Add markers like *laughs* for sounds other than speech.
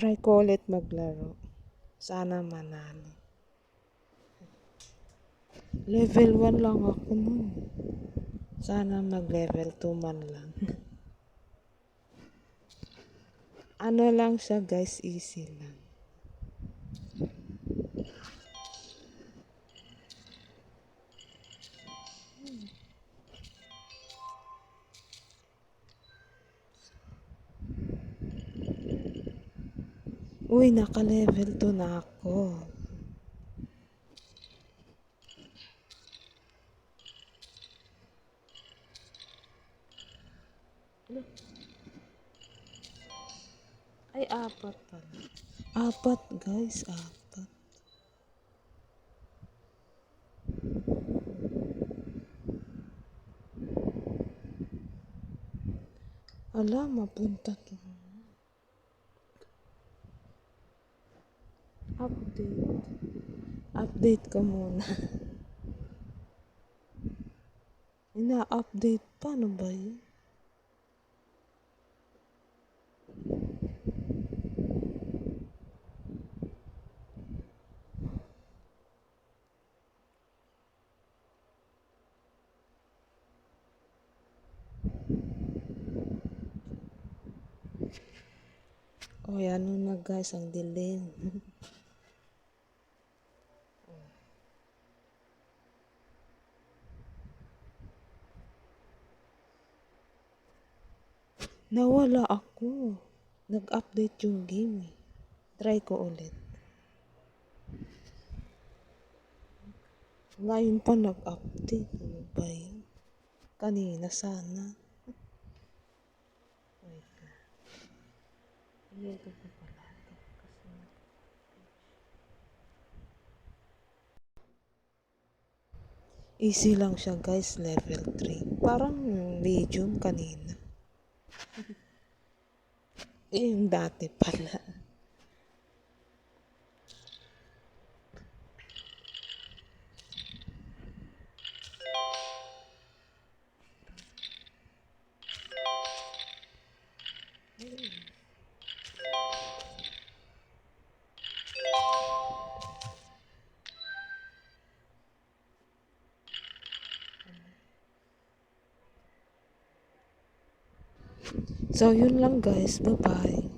Try ko ulit maglaro. Sana manalo. Level 1 lang ako nun. Sana mag level 2 man lang. *laughs* ano lang siya guys, easy lang. Uy, naka-level 2 na ako. Ay, apat pala. Apat, guys. Apat. Ala, mapunta to. Update. Update ka muna. *laughs* Ina-update. Paano ba yun? O, oh, ano na guys, ang dilim. *laughs* Nawala ako. Nag-update yung game eh. Try ko ulit. Ngayon pa nag-update. Ano ba yun? Kanina sana. Wait na. Ayan ko pa pala. Kasi Easy lang siya guys, level 3. Parang medium kanina. Yung dati pala. So, yun lang guys. Bye-bye.